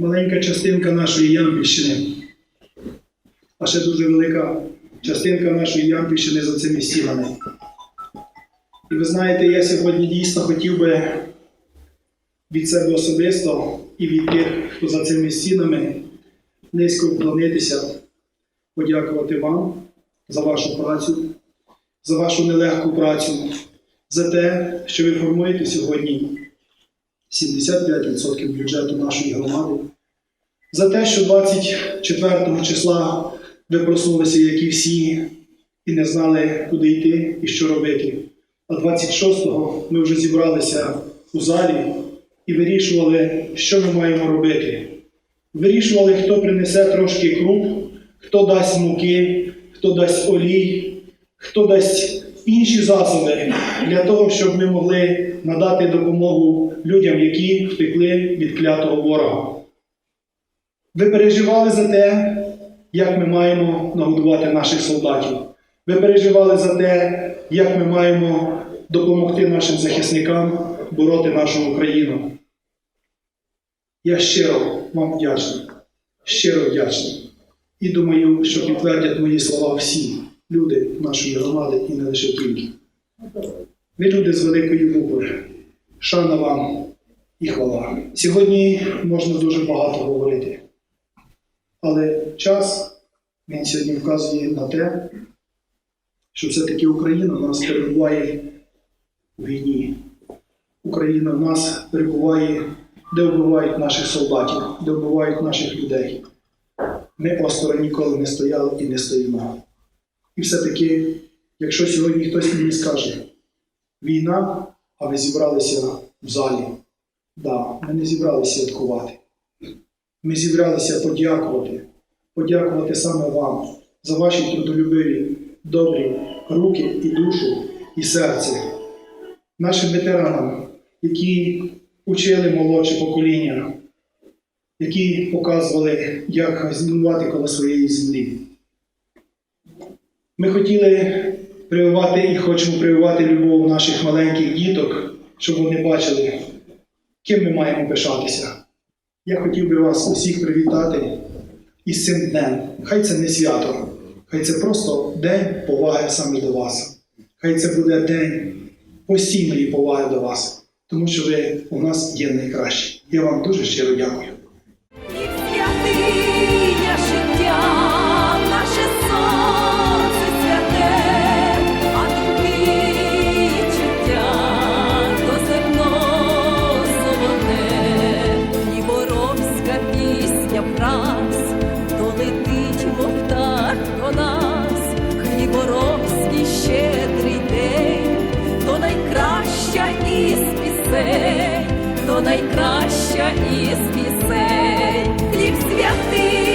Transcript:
маленька частинка нашої Ямпільщини, а ще дуже велика частинка нашої Ямпільщини за цими стінами. І ви знаєте, я сьогодні дійсно хотів би від себе особисто і від тих, хто за цими стінами низько вклонитися, подякувати вам за вашу працю, за вашу нелегку працю, за те, що ви формуєте сьогодні 75% бюджету нашої громади, за те, що 24 числа ви проснулися, як і всі, і не знали, куди йти і що робити. А 26-го ми вже зібралися у залі і вирішували, що ми маємо робити. Вирішували, хто принесе трошки круп, хто дасть муки, хто дасть олій, хто дасть інші засоби для того, щоб ми могли надати допомогу людям, які втекли від клятого ворога. Ви переживали за те, як ми маємо нагодувати наших солдатів. Ви переживали за те, як ми маємо допомогти нашим захисникам бороти нашу Україну. Я щиро вам вдячний, щиро вдячний. І думаю, що підтвердять мої слова всі люди нашої громади і не лише тільки. Ви люди з великої букви. Шана вам і хвала. Сьогодні можна дуже багато говорити, але час він сьогодні вказує на те, що все-таки Україна в нас перебуває у війні. Україна в нас перебуває, де вбивають наших солдатів, де вбивають наших людей. Ми осторонь ніколи не стояли і не стоїмо. І все-таки, якщо сьогодні хтось мені скаже, війна, а ви зібралися в залі, да, ми не зібралися святкувати. Ми зібралися подякувати, подякувати саме вам за ваші трудолюбиві, добрі руки і душу, і серце, нашим ветеранам, які учили молодше покоління, які показували, як змінувати коло своєї землі. Ми хотіли прививати і хочемо прививати любов наших маленьких діток, щоб вони бачили, ким ми маємо пишатися. Я хотів би вас усіх привітати із цим днем. Хай це не свято, хай це просто день поваги саме до вас. Хай це буде день постійної поваги до вас, тому що ви у нас є найкращі. Я вам дуже щиро дякую. пісень, то найкраща із пісень, хліб святий.